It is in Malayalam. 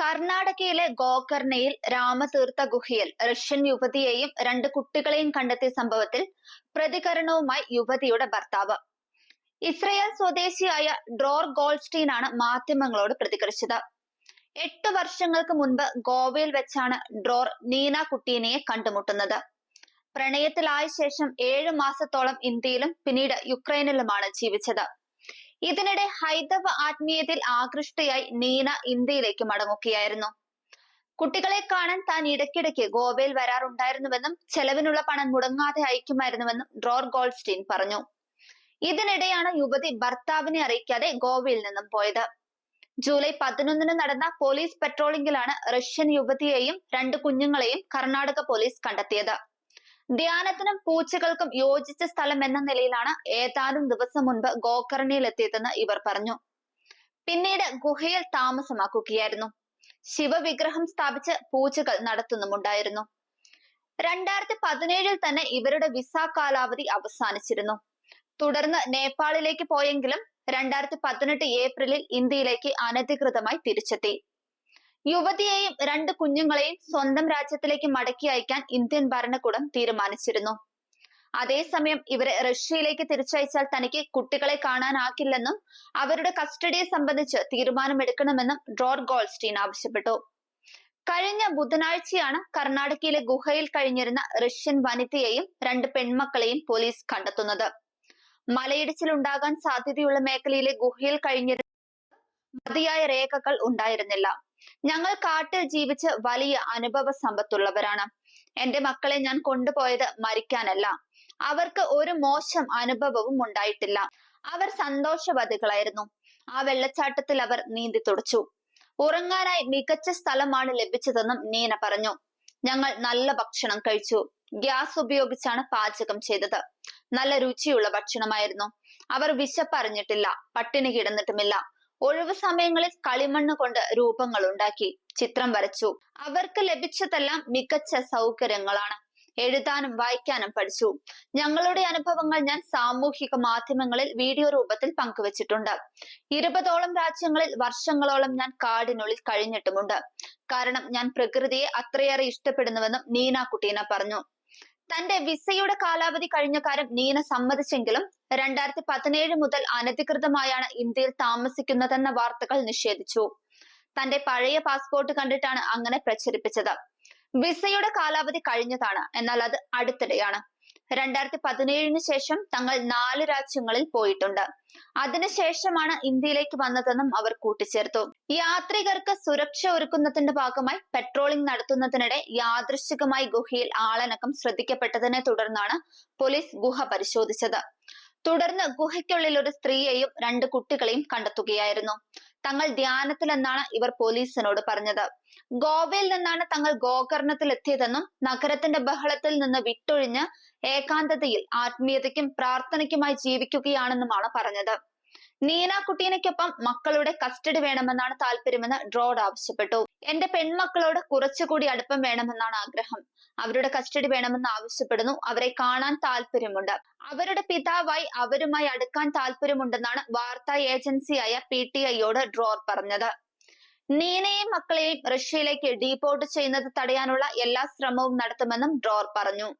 കർണാടകയിലെ ഗോകർണയിൽ രാമതീർത്ഥ ഗുഹയിൽ റഷ്യൻ യുവതിയെയും രണ്ട് കുട്ടികളെയും കണ്ടെത്തിയ സംഭവത്തിൽ പ്രതികരണവുമായി യുവതിയുടെ ഭർത്താവ്. ഇസ്രയേൽ സ്വദേശിയായ ഡ്രോർ ഗോൾസ്റ്റീൻ ആണ് മാധ്യമങ്ങളോട് പ്രതികരിച്ചത്. എട്ട് വർഷങ്ങൾക്ക് മുൻപ് ഗോവയിൽ വെച്ചാണ് ഡ്രോർ നീന കുട്ടീനയെ കണ്ടുമുട്ടുന്നത്. പ്രണയത്തിലായ ശേഷം ഏഴ് മാസത്തോളം ഇന്ത്യയിലും പിന്നീട് യുക്രൈനിലുമാണ് ജീവിച്ചത്. ഇതിനിടെ ഹൈന്ദവ ആത്മീയതയിൽ ആകൃഷ്ടയായി നീന ഇന്ത്യയിലേക്ക് മടങ്ങുകയായിരുന്നു. കുട്ടികളെ കാണാൻ താൻ ഇടയ്ക്കിടയ്ക്ക് ഗോവയിൽ വരാറുണ്ടായിരുന്നുവെന്നും ചെലവിനുള്ള പണം മുടങ്ങാതെ അയക്കുമായിരുന്നുവെന്നും ഡ്രോർ ഗോൾസ്റ്റീൻ പറഞ്ഞു. ഇതിനിടെയാണ് യുവതി ഭർത്താവിനെ അറിയിക്കാതെ ഗോവയിൽ നിന്നും പോയത്. ജൂലൈ പതിനൊന്നിന് നടന്ന പോലീസ് പെട്രോളിംഗിലാണ് റഷ്യൻ യുവതിയെയും രണ്ട് കുഞ്ഞുങ്ങളെയും കർണാടക പോലീസ് കണ്ടെത്തിയത്. ധ്യാനത്തിനും പൂച്ചകൾക്കും യോജിച്ച സ്ഥലം എന്ന നിലയിലാണ് ഏതാനും ദിവസം മുൻപ് ഗോകർണിയിൽ എത്തിയതെന്ന് ഇവർ പറഞ്ഞു. പിന്നീട് ഗുഹയിൽ താമസമാക്കുകയായിരുന്നു. ശിവവിഗ്രഹം സ്ഥാപിച്ച് പൂജകൾ നടത്തുന്നുമുണ്ടായിരുന്നു. രണ്ടായിരത്തി പതിനേഴിൽ തന്നെ ഇവരുടെ വിസ കാലാവധി അവസാനിച്ചിരുന്നു. തുടർന്ന് നേപ്പാളിലേക്ക് പോയെങ്കിലും രണ്ടായിരത്തി പതിനെട്ട് ഏപ്രിലിൽ ഇന്ത്യയിലേക്ക് അനധികൃതമായി തിരിച്ചെത്തി. യുവതിയെയും രണ്ട് കുഞ്ഞുങ്ങളെയും സ്വന്തം രാജ്യത്തിലേക്ക് മടക്കി അയക്കാൻ ഇന്ത്യൻ ഭരണകൂടം തീരുമാനിച്ചിരുന്നു. അതേസമയം ഇവരെ റഷ്യയിലേക്ക് തിരിച്ചയച്ചാൽ തനിക്ക് കുട്ടികളെ കാണാനാകില്ലെന്നും അവരുടെ കസ്റ്റഡിയെ സംബന്ധിച്ച് തീരുമാനമെടുക്കണമെന്നും ഡ്രോർ ഗോൾസ്റ്റീൻ ആവശ്യപ്പെട്ടു. കഴിഞ്ഞ ബുധനാഴ്ചയാണ് കർണാടകയിലെ ഗുഹയിൽ കഴിഞ്ഞിരുന്ന റഷ്യൻ വനിതയെയും രണ്ട് പെൺമക്കളെയും പോലീസ് കണ്ടെത്തുന്നത്. മലയിടിച്ചിലുണ്ടാകാൻ സാധ്യതയുള്ള മേഖലയിലെ ഗുഹയിൽ കഴിഞ്ഞിരുന്ന മതിയായ രേഖകൾ ഉണ്ടായിരുന്നില്ല. ഞങ്ങൾ കാട്ടിൽ ജീവിച്ച് വലിയ അനുഭവ സമ്പത്തുള്ളവരാണ്. എന്റെ മക്കളെ ഞാൻ കൊണ്ടുപോയത് മരിക്കാനല്ല. അവർക്ക് ഒരു മോശം അനുഭവവും ഉണ്ടായിട്ടില്ല. അവർ സന്തോഷവതികളായിരുന്നു. ആ വെള്ളച്ചാട്ടത്തിൽ അവർ നീന്തി തുടച്ചു. ഉറങ്ങാനായി മികച്ച സ്ഥലമാണ് ലഭിച്ചതെന്നും നീന പറഞ്ഞു. ഞങ്ങൾ നല്ല ഭക്ഷണം കഴിച്ചു. ഗ്യാസ് ഉപയോഗിച്ചാണ് പാചകം ചെയ്തത്. നല്ല രുചിയുള്ള ഭക്ഷണമായിരുന്നു. അവർ വിശപ്പറിഞ്ഞിട്ടില്ല. പട്ടിണി കിടന്നിട്ടുമില്ല. ഒഴിവു സമയങ്ങളിൽ കളിമണ്ണ് കൊണ്ട് രൂപങ്ങൾ ഉണ്ടാക്കി ചിത്രം വരച്ചു. അവർക്ക് ലഭിച്ചതെല്ലാം മികച്ച സൗകര്യങ്ങളാണ്. എഴുതാനും വായിക്കാനും പഠിച്ചു. ഞങ്ങളുടെ അനുഭവങ്ങൾ ഞാൻ സാമൂഹിക മാധ്യമങ്ങളിൽ വീഡിയോ രൂപത്തിൽ പങ്കുവച്ചിട്ടുണ്ട്. ഇരുപതോളം രാജ്യങ്ങളിൽ വർഷങ്ങളോളം ഞാൻ കാടിനുള്ളിൽ കഴിഞ്ഞിട്ടുമുണ്ട്. കാരണം ഞാൻ പ്രകൃതിയെ അത്രയേറെ ഇഷ്ടപ്പെടുന്നുവെന്നും നീന കുട്ടീന പറഞ്ഞു. തന്റെ വിസയുടെ കാലാവധി കഴിഞ്ഞ കാര്യം നീന സമ്മതിച്ചെങ്കിലും രണ്ടായിരത്തി പതിനേഴ് മുതൽ അനധികൃതമായാണ് ഇന്ത്യയിൽ താമസിക്കുന്നതെന്ന വാർത്തകൾ നിഷേധിച്ചു. തന്റെ പഴയ പാസ്പോർട്ട് കണ്ടിട്ടാണ് അങ്ങനെ പ്രചരിപ്പിച്ചത്. വിസയുടെ കാലാവധി കഴിഞ്ഞതാണ് എന്നാൽ അത് അടുത്തിടെയാണ്. രണ്ടായിരത്തി പതിനേഴിന് ശേഷം തങ്ങൾ നാല് രാജ്യങ്ങളിൽ പോയിട്ടുണ്ട്. അതിനുശേഷമാണ് ഇന്ത്യയിലേക്ക് വന്നതെന്നും അവർ കൂട്ടിച്ചേർത്തു. യാത്രികർക്ക് സുരക്ഷ ഒരുക്കുന്നതിന്റെ ഭാഗമായി പെട്രോളിംഗ് നടത്തുന്നതിനിടെ യാദൃശികമായി ഗുഹയിൽ ആളനക്കം ശ്രദ്ധിക്കപ്പെട്ടതിനെ തുടർന്നാണ് പോലീസ് ഗുഹ പരിശോധിച്ചത്. തുടർന്ന് ഗുഹയ്ക്കുള്ളിൽ ഒരു സ്ത്രീയെയും രണ്ട് കുട്ടികളെയും കണ്ടെത്തുകയായിരുന്നു. തങ്ങൾ ധ്യാനത്തിലെന്നാണ് ഇവർ പോലീസിനോട് പറഞ്ഞത്. ഗോവയിൽ നിന്നാണ് തങ്ങൾ ഗോകർണത്തിൽ എത്തിയതെന്നും നഗരത്തിന്റെ ബഹളത്തിൽ നിന്ന് വിട്ടൊഴിഞ്ഞ് ഏകാന്തതയിൽ ആത്മീയതയ്ക്കും പ്രാർത്ഥനയ്ക്കുമായി ജീവിക്കുകയാണെന്നുമാണ് പറഞ്ഞത്. നീന കുട്ടീനയ്ക്കൊപ്പം മക്കളുടെ കസ്റ്റഡി വേണമെന്നാണ് താല്പര്യമെന്ന് ഡ്രോഡ് ആവശ്യപ്പെട്ടു. എന്റെ പെൺമക്കളോട് കുറച്ചുകൂടി അടുപ്പം വേണമെന്നാണ് ആഗ്രഹം. അവരുടെ കസ്റ്റഡി വേണമെന്ന് ആവശ്യപ്പെടുന്നു. അവരെ കാണാൻ താല്പര്യമുണ്ട്. അവരുടെ പിതാവായി അവരുമായി അടുക്കാൻ താല്പര്യമുണ്ടെന്നാണ് വാർത്താ ഏജൻസിയായ പി ടി ഐയോട് ഡ്രോർ പറഞ്ഞത്. നീനയെയും മക്കളെയും റഷ്യയിലേക്ക് ഡീപോർട്ട് ചെയ്യുന്നത് തടയാനുള്ള എല്ലാ ശ്രമവും നടത്തുമെന്നും ഡ്രോർ പറഞ്ഞു.